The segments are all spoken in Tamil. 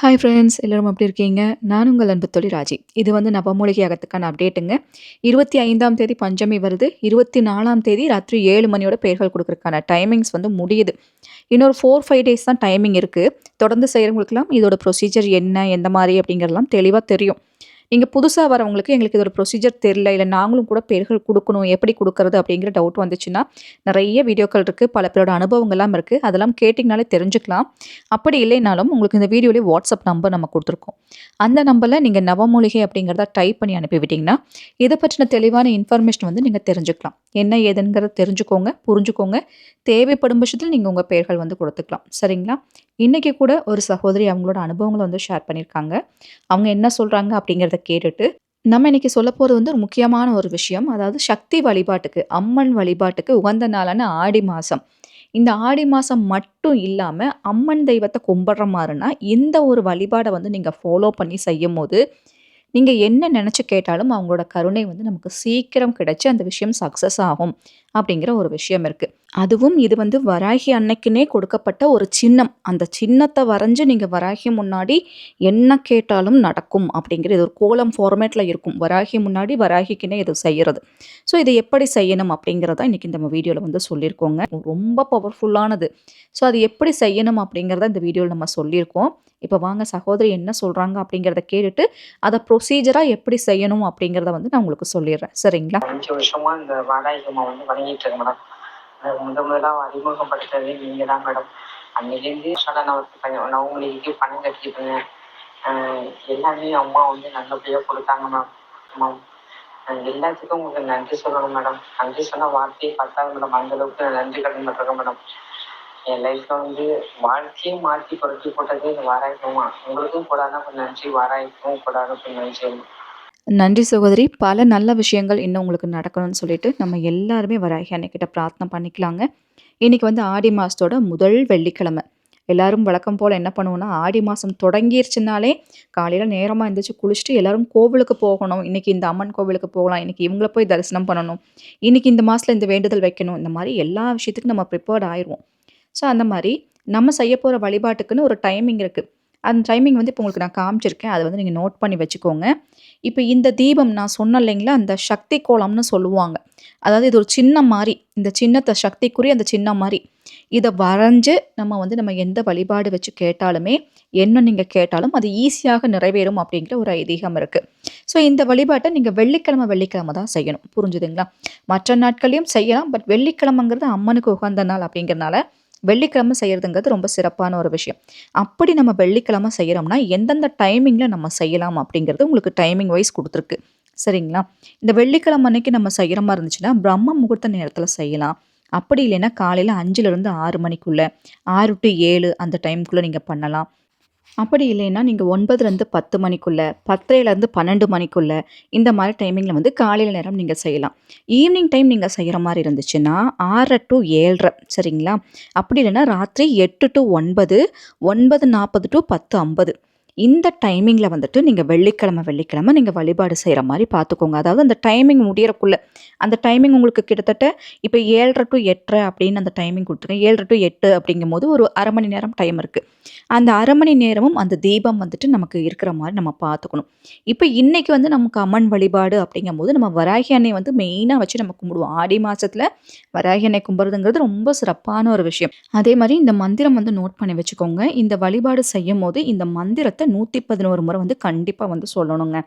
ஹாய் ஃப்ரெண்ட்ஸ் எல்லோரும் எப்படி இருக்கீங்க? நான் உங்கள் அன்பு தொழில் ராஜி. இது வந்து நவமூலிகை அகத்துக்கான அப்டேட்டுங்க இருபத்தி ஐந்தாம் தேதி பஞ்சமி வருது. இருபத்தி நாலாம் தேதி ராத்திரி ஏழு மணியோட பெயர்கள் கொடுக்குறதுக்கான டைமிங்ஸ் வந்து முடியுது. இன்னொரு ஃபோர் ஃபைவ் டேஸ் தான் டைமிங் இருக்குது தொடர்ந்து செய்கிறவங்களுக்குலாம் இதோட ப்ரொசீஜர் என்ன எந்த மாதிரி அப்படிங்கிறதெல்லாம் தெளிவாக தெரியும். இங்கே புதுசாக வரவங்களுக்கு எங்களுக்கு இதோட ப்ரொசீஜர் தெரில இல்லை நாங்களும் கூட பேர்கள் கொடுக்கணும் எப்படி கொடுக்கறது அப்படிங்கிற டவுட் வந்துச்சுன்னா நிறைய வீடியோக்கள் இருக்குது பல பேரோட அனுபவங்கள்லாம் இருக்குது அதெல்லாம் கேட்டிங்கனாலே தெரிஞ்சுக்கலாம். அப்படி இல்லைனாலும் உங்களுக்கு இந்த வீடியோலேயே வாட்ஸ்அப் நம்பர் நம்ம கொடுத்துருக்கோம். அந்த நம்பரில் நீங்கள் நவமூலிகை அப்படிங்கிறத டைப் பண்ணி அனுப்பிவிட்டிங்கன்னா இதை பற்றின தெளிவான இன்ஃபர்மேஷன் வந்து நீங்கள் தெரிஞ்சுக்கலாம். என்ன ஏதுங்கிறத தெரிஞ்சுக்கோங்க புரிஞ்சுக்கோங்க. தேவைப்படும் பட்சத்தில் நீங்கள் உங்கள் பெயர்கள் வந்து கொடுத்துக்கலாம். சரிங்களா? இன்றைக்கி கூட ஒரு சகோதரி அவங்களோட அனுபவங்களை வந்து ஷேர் பண்ணியிருக்காங்க. அவங்க என்ன சொல்கிறாங்க அப்படிங்கிறத கேட்டுட்டு நம்ம இன்னைக்கு சொல்ல போகிறது வந்து ஒரு முக்கியமான ஒரு விஷயம். அதாவது சக்தி வழிபாட்டுக்கு அம்மன் வழிபாட்டுக்கு உகந்த நாளான ஆடி மாதம் இந்த ஆடி மாதம் மட்டும் இல்லாமல் அம்மன் தெய்வத்தை கும்பிட்ற மாதிரினா இந்த ஒரு வழிபாடை வந்து நீங்கள் ஃபாலோ பண்ணி செய்யும் போது நீங்கள் என்ன நினச்சி கேட்டாலும் அவங்களோட கருணை வந்து நமக்கு சீக்கிரம் கிடைச்சி அந்த விஷயம் சக்ஸஸ் ஆகும். அப்படிங்கிற ஒரு விஷயம் இருக்குது அதுவும் இது வந்து வராகி அன்னைக்குனே கொடுக்கப்பட்ட ஒரு சின்னம். அந்த சின்னத்தை வரைஞ்சு நீங்கள் வராகி முன்னாடி என்ன கேட்டாலும் நடக்கும் அப்படிங்கிற இது ஒரு கோலம் ஃபார்மேட்டில் இருக்கும். வராகி முன்னாடி வராகிக்குனே இது செய்கிறது ஸோ இதை எப்படி செய்யணும் அப்படிங்கிறத இன்றைக்கி இந்த வீடியோவில் வந்து சொல்லியிருக்கோங்க. ரொம்ப பவர்ஃபுல்லானது ஸோ அது எப்படி செய்யணும் அப்படிங்கிறத இந்த வீடியோவில் நம்ம சொல்லியிருக்கோம். இப்போ வாங்க சகோதரி என்ன சொல்கிறாங்க அப்படிங்கிறத கேட்டுட்டு அதை ப்ரொசீஜராக எப்படி செய்யணும் அப்படிங்கிறத வந்து நான் உங்களுக்கு சொல்லிடுறேன். சரிங்களா? அஞ்சு வருஷமாக இந்த வாடகை அம்மா வந்து தொடங்கிட்டு இருக்கேன் மேடம். முத முதலாம் அறிமுகப்படுத்துறது நீங்க தான் மேடம். அன்னையிலேருந்து நான் உங்களுக்கு பணம் கட்டிக்கிட்டுங்க எல்லாமே அம்மா வந்து நல்லபடியாக கொடுத்தாங்க மேம். மேம் எல்லாத்துக்கும் உங்களுக்கு நன்றி சொல்லணும் மேடம். நன்றி சொன்ன வார்த்தையை பார்த்தாங்க மேடம் அந்த அளவுக்கு நன்றி கடன் பட்டிருக்கேன் மேடம். என் லைஃப்ல வந்து வாழ்க்கையை மாற்றி புரட்டி போட்டது இந்த வாராய்க்குமா உங்களுக்கும் கூடாதான் கொஞ்சம் நன்றி வாராய்க்கும் கூடாதான் கொஞ்சம் நன்றி. நன்றி சகோதரி. பல நல்ல விஷயங்கள் இன்னும் உங்களுக்கு நடக்கணும்னு சொல்லிட்டு நம்ம எல்லாருமே வராகி அன்னைக்கிட்ட பிரார்த்தனை பண்ணிக்கலாங்க. இன்னைக்கு வந்து ஆடி மாதத்தோட முதல் வெள்ளிக்கிழமை. எல்லாரும் வழக்கம் போல் என்ன பண்ணுவோம்னா ஆடி மாதம் தொடங்கிருச்சுனாலே காலையில் நேரமாக இருந்துச்சு குளிச்சுட்டு எல்லாரும் கோவிலுக்கு போகணும். இன்றைக்கி இந்த அம்மன் கோவிலுக்கு போகலாம். இன்றைக்கி இவங்கள போய் தரிசனம் பண்ணணும். இன்றைக்கி இந்த மாதத்தில் இந்த வேண்டுதல் வைக்கணும். இந்த மாதிரி எல்லா விஷயத்துக்கும் நம்ம ப்ரிப்பேர்ட் ஆயிடுவோம் ஸோ அந்த மாதிரி நம்ம செய்ய போகிற வழிபாட்டுக்குன்னு ஒரு டைமிங் இருக்குது அந்த டைமிங் வந்து இப்போ உங்களுக்கு நான் காமிச்சிருக்கேன். அதை வந்து நீங்கள் நோட் பண்ணி வச்சுக்கோங்க. இப்போ இந்த தீபம் நான் சொன்னேன் இல்லைங்களா? அந்த சக்தி கோலம்னு சொல்லுவாங்க. அதாவது இது ஒரு சின்ன மாதிரி இந்த சின்னத்தை சக்திக்குரிய அந்த சின்ன மாதிரி இதை வரைஞ்சு நம்ம வந்து நம்ம எந்த வழிபாடு வச்சு கேட்டாலுமே என்ன நீங்கள் கேட்டாலும் அது ஈஸியாக நிறைவேறும் அப்படிங்கிற ஒரு ஐதீகம் இருக்குது ஸோ இந்த வழிபாட்டை நீங்கள் வெள்ளிக்கிழமை வெள்ளிக்கிழமை தான் செய்யணும். புரிஞ்சுதுங்களா? மற்ற நாட்களையும் செய்யலாம். பட் வெள்ளிக்கிழமைங்கிறது அம்மனுக்கு உகந்த நாள் அப்படிங்கிறனால வெள்ளிக்கிழமை செய்கிறதுங்கிறது ரொம்ப சிறப்பான ஒரு விஷயம். அப்படி நம்ம வெள்ளிக்கிழமை செய்கிறோம்னா எந்தெந்த டைமிங்கில் நம்ம செய்யலாம் அப்படிங்கிறது உங்களுக்கு டைமிங் வைஸ் கொடுத்துருக்கு. சரிங்களா? இந்த வெள்ளிக்கிழமை அன்னைக்கு நம்ம செய்கிற மாதிரி இருந்துச்சுன்னா பிரம்ம முகூர்த்த நேரத்தில் செய்யலாம். அப்படி இல்லைன்னா காலையில் அஞ்சுலேருந்து ஆறு மணிக்குள்ளே ஆறு டு ஏழு அந்த டைமுக்குள்ளே நீங்கள் பண்ணலாம். அப்படி இல்லைன்னா நீங்கள் ஒன்பதுலேருந்து பத்து மணிக்குள்ளே பத்தரைலேருந்து பன்னெண்டு மணிக்குள்ளே இந்த மாதிரி டைமிங்கில் வந்து காலையில் நேரம் நீங்கள் செய்யலாம். ஈவினிங் டைம் நீங்கள் செய்கிற மாதிரி இருந்துச்சுன்னா ஆறரை டு ஏழரை சரிங்களா? அப்படி இல்லைன்னா ராத்திரி எட்டு டு ஒன்பது ஒன்பது நாற்பது டு பத்து ஐம்பது. இந்த டைமிங்கில் வந்துட்டு நீங்கள் வெள்ளிக்கிழமை வெள்ளிக்கிழமை நீங்கள் வழிபாடு செய்கிற மாதிரி பார்த்துக்கோங்க அதாவது அந்த டைமிங் முடியறக்குள்ளே அந்த டைமிங் உங்களுக்கு கிட்டத்தட்ட இப்போ ஏழரை டு எட்டரை அப்படின்னு அந்த டைமிங் கொடுத்துருக்கேன். ஏழரை டு எட்டு அப்படிங்கும் போது ஒரு அரை மணி நேரம் டைம் இருக்குது அந்த அரை மணி நேரமும் அந்த தீபம் வந்துட்டு நமக்கு இருக்கிற மாதிரி நம்ம பார்த்துக்கணும் இப்போ இன்றைக்கி வந்து நமக்கு அம்மன் வழிபாடு அப்படிங்கும் போது நம்ம வராகி அன்னை வந்து மெயினாக வச்சு நம்ம கும்பிடுவோம். ஆடி மாதத்தில் வராகி அன்னை கும்பிட்றதுங்கிறது ரொம்ப சிறப்பான ஒரு விஷயம். அதே மாதிரி இந்த மந்திரம் வந்து நோட் பண்ணி வச்சுக்கோங்க. இந்த வழிபாடு செய்யும் போது இந்த மந்திரத்தை நூற்றி பதினோரு முறை வந்து கண்டிப்பாக வந்து சொல்லணுங்க.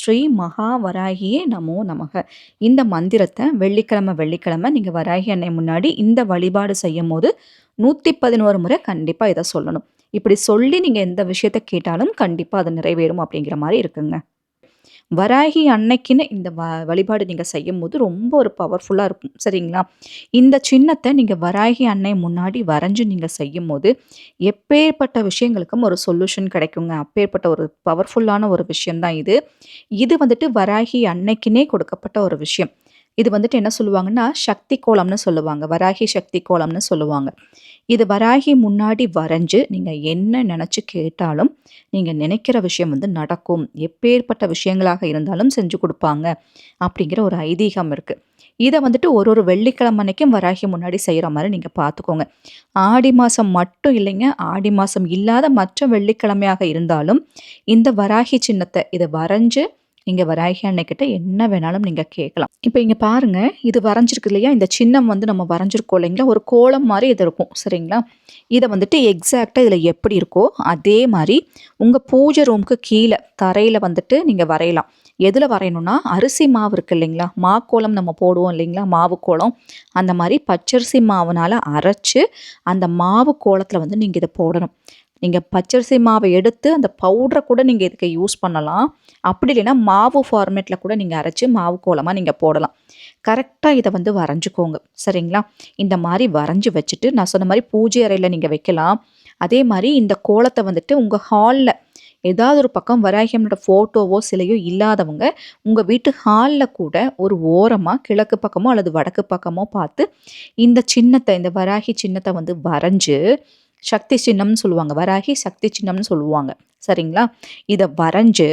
ஸ்ரீ மகா வராகியே நமோ நமக. இந்த மந்திரத்தை வெள்ளிக்கிழமை வெள்ளிக்கிழமை நீங்கள் வராகி அன்னை முன்னாடி இந்த வழிபாடு செய்யும் போது நூற்றி பதினோரு முறை கண்டிப்பாக இதை சொல்லணும். இப்படி சொல்லி நீங்கள் எந்த விஷயத்த கேட்டாலும் கண்டிப்பாக அது நிறைவேறும் அப்படிங்கிற மாதிரி இருக்குங்க. வராகி அன்னைக்குன்னு இந்த வ வழிபாடு நீங்கள் செய்யும் போது ரொம்ப ஒரு பவர்ஃபுல்லாக இருக்கும். சரிங்களா? இந்த சின்னத்தை நீங்கள் வராகி அன்னை முன்னாடி வரைஞ்சி நீங்கள் செய்யும் போது எப்பேற்பட்ட விஷயங்களுக்கும் ஒரு சொல்யூஷன் கிடைக்குங்க. அப்பேற்பட்ட ஒரு பவர்ஃபுல்லான ஒரு விஷயந்தான் இது. இது வந்துட்டு வராகி அன்னைக்குன்னே கொடுக்கப்பட்ட ஒரு விஷயம். இது வந்துட்டு என்ன சொல்லுவாங்கன்னா சக்தி கோலம்னு சொல்லுவாங்க. வராகி சக்தி கோலம்னு சொல்லுவாங்க. இது வராகி முன்னாடி வரைஞ்சு நீங்கள் என்ன நினச்சி கேட்டாலும் நீங்கள் நினைக்கிற விஷயம் வந்து நடக்கும். எப்பேற்பட்ட விஷயங்களாக இருந்தாலும் செஞ்சு கொடுப்பாங்க அப்படிங்கிற ஒரு ஐதீகம் இருக்குது இதை வந்துட்டு ஒரு ஒரு வெள்ளிக்கிழமை அன்னைக்கும் வராகி முன்னாடி செய்கிற மாதிரி நீங்கள் பார்த்துக்கோங்க ஆடி மாதம் மட்டும் இல்லைங்க ஆடி மாதம் இல்லாத மற்ற வெள்ளிக்கிழமையாக இருந்தாலும் இந்த வராகி சின்னத்தை இதை வரைஞ்சு இங்கே வராகி அன்னைக்கிட்ட என்ன வேணாலும் நீங்கள் கேட்கலாம். இப்போ இங்கே பாருங்கள் இது வரைஞ்சிருக்கு இல்லையா? இந்த சின்னம் வந்து நம்ம வரைஞ்சிருக்கோம் இல்லைங்களா? ஒரு கோலம் மாதிரி இது இருக்கும் சரிங்களா? இதை வந்துட்டு எக்ஸாக்டாக இதில் எப்படி இருக்கோ அதே மாதிரி உங்கள் பூஜை ரூமுக்கு கீழே தரையில் வந்துட்டு நீங்கள் வரையலாம். எதில் வரையணும்னா அரிசி மாவு இருக்குது இல்லைங்களா? மாக்கோலம் நம்ம போடுவோம் இல்லைங்களா? மாவு கோலம். அந்த மாதிரி பச்சரிசி மாவுனால் அரைச்சி அந்த மாவு கோலத்தில் வந்து நீங்கள் இதை போடணும். நீங்கள் பச்சரிசி மாவை எடுத்து அந்த பவுடரை கூட நீங்கள் இதுக்கு யூஸ் பண்ணலாம். அப்படி இல்லைன்னா மாவு ஃபார்மேட்டில் கூட நீங்கள் அரைச்சி மாவு கோலமாக நீங்கள் போடலாம். கரெக்டாக இதை வந்து வரைஞ்சிக்கோங்க. சரிங்களா? இந்த மாதிரி வரைஞ்சி வச்சுட்டு நான் சொன்ன மாதிரி பூஜை அறையில் நீங்கள் வைக்கலாம். அதே மாதிரி இந்த கோலத்தை வந்துட்டு உங்கள் ஹாலில் ஏதாவது ஒரு பக்கம் வராகியம்னோட ஃபோட்டோவோ சிலையோ இல்லாதவங்க உங்கள் வீட்டு ஹாலில் கூட ஒரு ஓரமாக கிழக்கு பக்கமோ அல்லது வடக்கு பக்கமோ பார்த்து இந்த சின்னத்தை இந்த வராகி சின்னத்தை வந்து வரைஞ்சு சக்தி சின்னம்னு சொல்லுவாங்க. வராகி சக்தி சின்னம்னு சொல்லுவாங்க. சரிங்களா? இதை வரைஞ்சு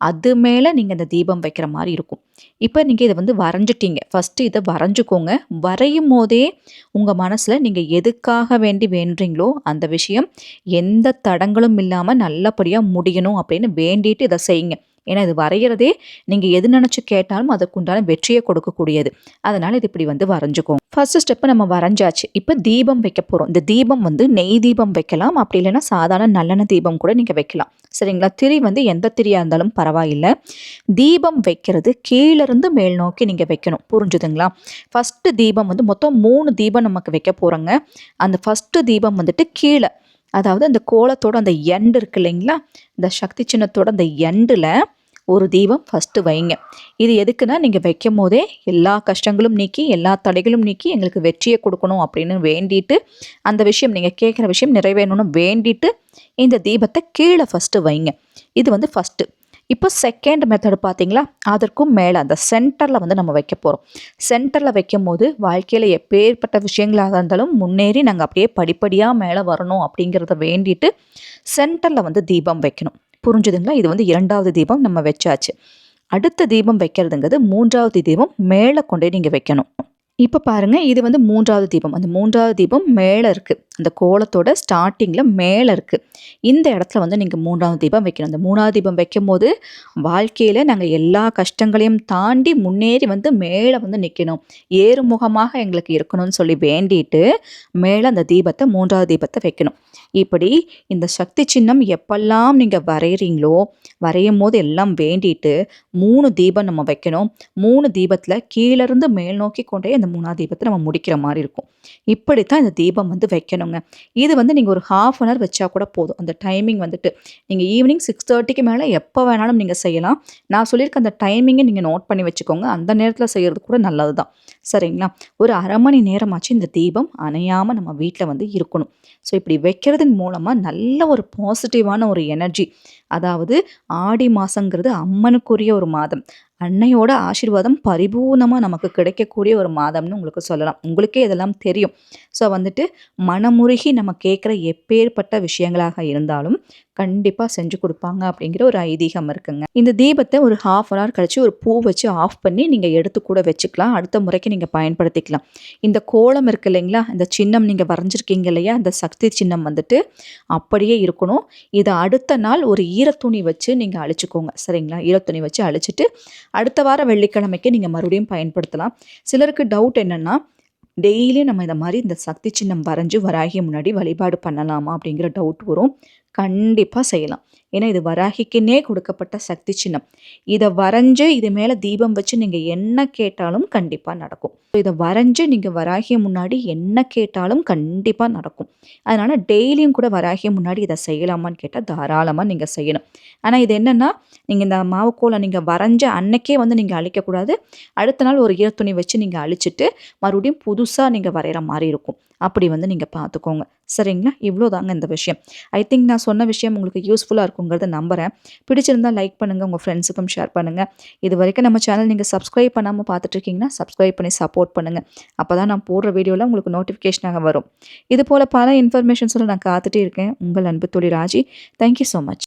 அது மேலே நீங்கள் இந்த தீபம் வைக்கிற மாதிரி இருக்கும். இப்போ நீங்கள் இதை வந்து வரைஞ்சிட்டீங்க. ஃபஸ்ட்டு இதை வரைஞ்சிக்கோங்க. வரையும் போதே உங்கள் மனசில் நீங்கள் எதுக்காக வேண்டி வேண்டுறீங்களோ அந்த விஷயம் எந்த தடங்களும் இல்லாமல் நல்லபடியாக முடியணும் அப்படின்னு வேண்டிட்டு இதை செய்யுங்க. ஏன்னா இது வரைகிறதே நீங்கள் எது நினச்சி கேட்டாலும் அதுக்குண்டான வெற்றியை கொடுக்கக்கூடியது. அதனால் இது இப்படி வந்து வரைஞ்சிக்கோங்க ஃபஸ்ட்டு ஸ்டெப்பு நம்ம வரைஞ்சாச்சு. இப்போ தீபம் வைக்க போகிறோம் இந்த தீபம் வந்து நெய் தீபம் வைக்கலாம். அப்படி இல்லைன்னா சாதாரண நல்லெண்ணெய் தீபம் கூட நீங்கள் வைக்கலாம். சரிங்களா? திரி வந்து எந்த திரியாக இருந்தாலும் பரவாயில்லை. தீபம் வைக்கிறது கீழேருந்து மேல் நோக்கி நீங்கள் வைக்கணும். புரிஞ்சுதுங்களா? ஃபஸ்ட்டு தீபம் வந்து மொத்தம் மூணு தீபம் நமக்கு வைக்க போகிறோங்க அந்த ஃபஸ்ட்டு தீபம் வந்துட்டு கீழே அதாவது அந்த கோலத்தோட அந்த எண்டு இருக்கு இல்லைங்களா? இந்த சக்தி சின்னத்தோட அந்த எண்டில் ஒரு தீபம் ஃபஸ்ட்டு வைங்க. இது எதுக்குன்னா நீங்கள் வைக்கும் போதே எல்லா கஷ்டங்களும் நீக்கி எல்லா தடைகளும் நீக்கி எங்களுக்கு வெற்றியை கொடுக்கணும் அப்படின்னு வேண்டிட்டு அந்த விஷயம் நீங்கள் கேட்குற விஷயம் நிறைவேறணும்னு வேண்டிட்டு இந்த தீபத்தை கீழே ஃபஸ்ட்டு வைங்க. இது வந்து ஃபஸ்ட்டு இப்போ செகண்ட் மெத்தடு பார்த்தீங்களா? அதற்கும் மேலே அந்த சென்டரில் வந்து நம்ம வைக்க போகிறோம் சென்டரில் வைக்கும் போது வாழ்க்கையில் எப்பேற்பட்ட விஷயங்களாக இருந்தாலும் முன்னேறி நாங்கள் அப்படியே படிப்படியாக மேலே வரணும் அப்படிங்கிறத வேண்டிட்டு சென்டரில் வந்து தீபம் வைக்கணும். புரிஞ்சுதுங்களா? இது வந்து இரண்டாவது தீபம் நம்ம வச்சாச்சு. அடுத்த தீபம் வைக்கிறதுங்கிறது மூன்றாவது தீபம் மேலே கொண்டே நீங்கள் வைக்கணும். இப்போ பாருங்கள் இது வந்து மூன்றாவது தீபம். அந்த மூன்றாவது தீபம் மேலே இருக்குது அந்த கோலத்தோட ஸ்டார்டிங்கில் மேலே இருக்குது இந்த இடத்துல வந்து நீங்கள் மூன்றாவது தீபம் வைக்கணும். அந்த மூணாவது தீபம் வைக்கும் போது வாழ்க்கையில் நாங்கள் எல்லா கஷ்டங்களையும் தாண்டி முன்னேறி வந்து மேலே வந்து நிற்கணும் ஏறுமுகமாக எங்களுக்கு இருக்கணும்னு சொல்லி வேண்டிட்டு மேலே அந்த தீபத்தை மூன்றாவது தீபத்தை வைக்கணும். இப்படி இந்த சக்தி சின்னம் எப்பெல்லாம் நீங்கள் வரைகிறீங்களோ வரையும் போது எல்லாம் வேண்டிட்டு மூணு தீபம் நம்ம வைக்கணும். மூணு தீபத்தில் கீழேருந்து மேல் நோக்கி கொண்டே அந்த மூணாவது தீபத்தை நம்ம முடிக்கிற மாதிரி இருக்கும். இப்படி தான் இந்த தீபம் வந்து வைக்கணும். வைக்கணுங்க இது வந்து நீங்கள் ஒரு ஹாஃப் அன் ஹவர் வச்சா கூட போதும். அந்த டைமிங் வந்துட்டு. நீங்கள் ஈவினிங் சிக்ஸ் தேர்ட்டிக்கு மேலே எப்போ வேணாலும் நீங்கள் செய்யலாம். நான் சொல்லியிருக்க அந்த டைமிங்கை நீங்கள் நோட் பண்ணி வச்சுக்கோங்க. அந்த நேரத்தில் செய்கிறது கூட நல்லது தான் சரிங்களா? ஒரு அரை மணி நேரமாச்சு இந்த தீபம் அணையாமல் நம்ம வீட்டில் வந்து இருக்கணும். ஸோ இப்படி வைக்கிறதன் மூலமாக நல்ல ஒரு பாசிட்டிவான ஒரு எனர்ஜி அதாவது ஆடி மாதங்கிறது அம்மனுக்குரிய ஒரு மாதம். அன்னையோட ஆசீர்வாதம் பரிபூர்ணமாக நமக்கு கிடைக்கக்கூடிய ஒரு மாதம்னு உங்களுக்கு சொல்லலாம். உங்களுக்கே இதெல்லாம் தெரியும். ஸோ வந்துட்டு மனமுருகி நம்ம கேட்குற எப்பேற்பட்ட விஷயங்களாக இருந்தாலும் கண்டிப்பாக செஞ்சு கொடுப்பாங்க அப்படிங்கிற ஒரு ஐதீகம் இருக்குங்க. இந்த தீபத்தை ஒரு ஹாஃப் அன் ஹவர் கழிச்சு ஒரு பூ வச்சு ஆஃப் பண்ணி நீங்கள் எடுத்து கூட வச்சுக்கலாம். அடுத்த முறைக்கு நீங்கள் பயன்படுத்திக்கலாம். இந்த கோலம் இருக்கு இல்லைங்களா? இந்த சின்னம் நீங்கள் வரைஞ்சிருக்கீங்க இல்லையா? இந்த சக்தி சின்னம் வந்துட்டு அப்படியே இருக்கணும். இதை அடுத்த நாள் ஒரு ஈரத்துணி வச்சு நீங்கள் அழிச்சுக்கோங்க. சரிங்களா? ஈரத்துணி வச்சு அழிச்சிட்டு அடுத்த வாரம் வெள்ளிக்கிழமைக்கு நீங்கள் மறுபடியும் பயன்படுத்தலாம். சிலருக்கு டவுட் என்னென்னா டெய்லி நம்ம இந்த மாதிரி இந்த சக்தி சின்னம் வரைஞ்சி வராகி முன்னாடி வழிபாடு பண்ணலாமா அப்படிங்கிற டவுட் வரும். கண்டிப்பாக செய்யலாம். ஏன்னா இது வராகிக்குன்னே கொடுக்கப்பட்ட சக்தி சின்னம். இதை வரைஞ்சு இது மேலே தீபம் வச்சு நீங்கள் என்ன கேட்டாலும் கண்டிப்பாக நடக்கும். இதை வரைஞ்சு நீங்கள் வராகிய முன்னாடி என்ன கேட்டாலும் கண்டிப்பாக நடக்கும். அதனால் டெய்லியும் கூட வராகிய முன்னாடி இதை செய்யலாமான்னு கேட்டால் தாராளமாக நீங்கள் செய்யணும். ஆனால் இது என்னென்னா நீங்கள் இந்த மாவுக்கோலை நீங்கள் வரைஞ்ச அன்னைக்கே வந்து நீங்கள் அழிக்கக்கூடாது. அடுத்த நாள் ஒரு ஈரத்துணி வச்சு நீங்கள் அழிச்சிட்டு மறுபடியும் புதுசாக நீங்கள் வரைகிற மாதிரி இருக்கும். அப்படி வந்து நீங்கள் பார்த்துக்கோங்க. சரிங்களா? இவ்வளோ தாங்க இந்த விஷயம். ஐ திங்க் நான் சொன்ன விஷயம் உங்களுக்கு யூஸ்ஃபுல்லாக இருக்குங்கிறத நம்புகிறேன் பிடிச்சிருந்தால் லைக் பண்ணுங்கள் உங்கள் ஃப்ரெண்ட்ஸுக்கும் ஷேர் பண்ணுங்கள் இது வரைக்கும் நம்ம சேனல் நீங்கள் சப்ஸ்கிரைப் பண்ணாமல் பார்த்துட்ருக்கீங்கன்னா சப்ஸ்கிரைப் பண்ணி சப்போர்ட் பண்ணுங்கள் அப்போ தான் நான் போடுற வீடியோவில் உங்களுக்கு நோட்டிஃபிகேஷனாக வரும். இது போல் பல இன்ஃபர்மேஷன்ஸில் நான் காத்துட்டே இருக்கேன். உங்கள் அன்பு தொழில் ராஜி. Thank you so much